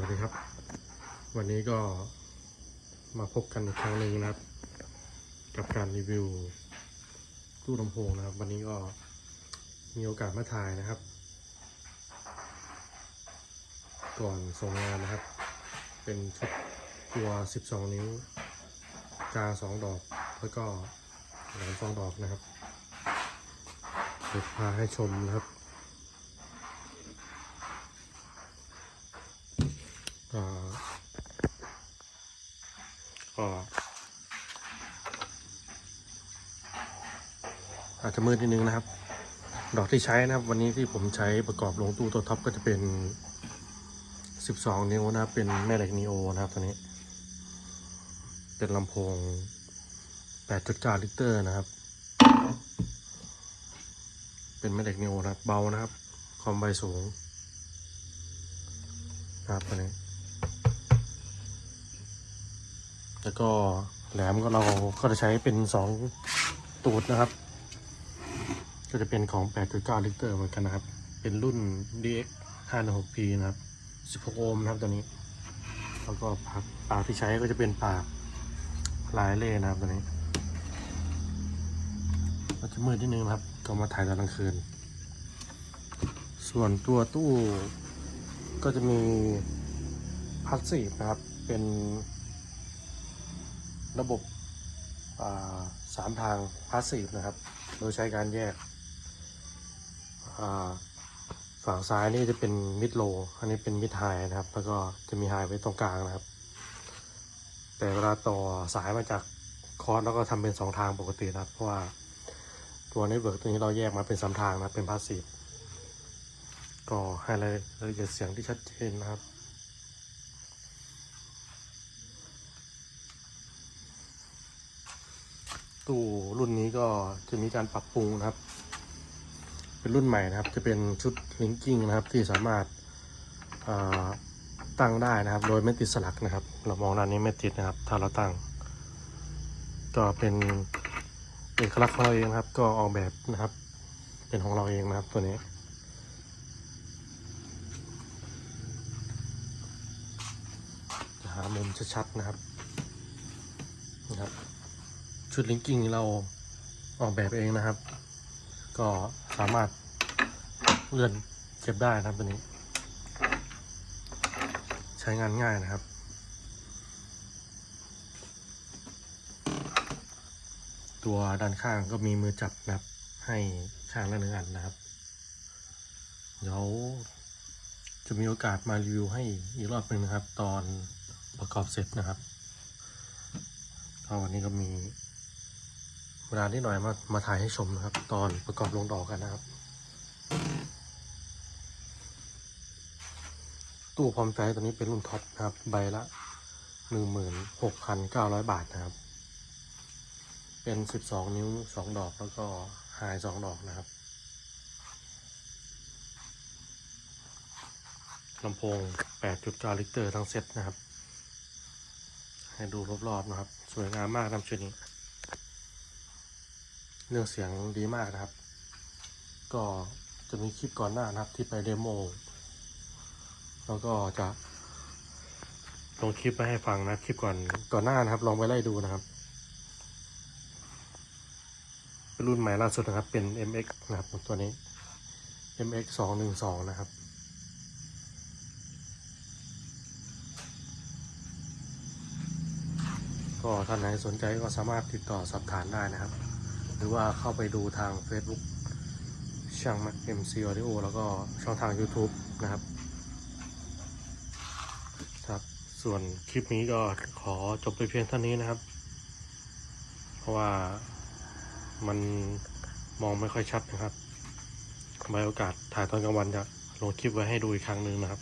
วัสดีครับ วันนี้ก็มาพบกันอีกครั้งหนึ่งนะครับ กับการรีวิวตู้ลำโพงนะครับ วันนี้ก็มีโอกาสมาถ่ายนะครับ ก่อนส่งงานนะครับ เป็นชุดตัว12 นิ้วกา2ดอก แล้วก็หลม2ดอกนะครับเดี๋ยวพาให้ชมนะครับ ก็อาจจะมืดนิดนึงนะครับ ดอกที่ใช้นะครับ วันนี้ที่ผมใช้ประกอบลงตู้ตัวท็อปก็จะเป็น 12 นิ้วนะครับ เป็นแม่เหล็กนีโอนะครับตัวนี้ เป็นลำโพง 8.9 ลิตรนะครับ เป็นแม่เหล็กนีโอนะครับ เบานะครับ ความไวสูงนะครับตัวนี้ แล้วก็แหลมก็เราก็จะใช้เป็นสองตูดนะครับ ก็จะเป็นของ 8.9 ลิตรเหมือนกันนะครับ เป็นรุ่น DX 5 6 P นะครับ 16 โอห์มนะครับตัวนี้ แล้วก็ปากปากที่ใช้ก็จะเป็นปากลายเล่นะครับตัวนี้ก็จะมืดนิดนึงนะครับ ก็มาถ่ายตอนกลางคืน ส่วนตัวตู้ก็จะมีพาสซีฟนะครับ เป็น ระบบาสามทางพาสซีฟนะครับ โดยใช้การแยก ฝั่งซ้ายนี่จะเป็นมิดโล อันนี้เป็นมิดไฮนะครับ แล้วก็จะมีไฮไว้ตรงกลางนะครับ แต่เวลาต่อสายมาจากคอร์สแล้วก็ทำเป็นสองทางปกตินะครับ เพราะว่าตัวเน็ตเวิร์กตัวนี้เราแยกมาเป็นสามทางนะ เป็นพาสซีฟก็ให้รายละเอียดเสียงที่ชัดเจนนะครับ ตู้รุ่นนี้ก็จะมีการปรับปรุงนะครับ เป็นรุ่นใหม่นะครับ จะเป็นชุดลิงกิ้งนะครับที่สามารถาตั้งได้นะครับ โดยไม่ติดสลักนะครับ เรามองด้านนี้ไม่ติดนะครับ ถ้าเราตั้ง ก็เป็นเอกลักษณ์ของเราเองนะครับ ก็ออกแบบนะครับ เป็นของเราเองนะครับตัวนี้จะหามุมชัดๆนะครับนะครับ ชุดลิงกิ้งเราออกแบบเองนะครับ ก็สามารถเลื่อนเก็บได้นะครับตัวนี้ ใช้งานง่ายนะครับตัวด้านข้างก็มีมือจับนะครับให้ข้างละหนึ่งอันนะครับ เดี๋ยวจะมีโอกาสมารีวิวให้อีกรอบหนึ่งนะครับ ตอนประกอบเสร็จนะครับก็วันนี้ก็มี เวลาที่หน่อยมามาถ่ายให้ชมนะครับ ตอนประกอบลงดอกกันนะครับ ตู้พร้อมใจตัวนี้เป็นรุ่นท็อปนะครับ ใบละหนึ่งหมื่นหกพันเก้าร้อยบาทนะครับ เป็นสิบสองนิ้วสองดอกแล้วก็หายสองดอกนะครับลำโพง8.9ลิตรทั้งเซตนะครับ ให้ดูรอบๆนะครับ สวยงามมากนำชุดนี้ เรื่องเสียงดีมากนะครับ ก็จะมีคลิปก่อนหน้านะครับที่ไปเดโมแล้วก็จะลงคลิปไปให้ฟังนะคลิปก่อนก่อนหน้านะครับ ลองไปไล่ดูนะครับเป็นรุ่นใหม่ล่าสุดนะครับ เป็น MX นะครับตัวนี้ MX 212นะครับ ก็ท่านไหนสนใจก็สามารถติดต่อสอบถามได้นะครับ รือว่าเข้าไปดูทาง Facebook ช่าง MC Audio แล้วก็ช่องทาง YouTube นะครับ ครับ ส่วนคลิปนี้ก็ขอจบไปเพียงเท่านี้นะครับ เพราะว่ามันมองไม่ค่อยชัดนะครับไว้โอกาสถ่ายตอนกลางวันจะลงคลิปไว้ให้ดูอีกครั้งหนึ่งนะครับ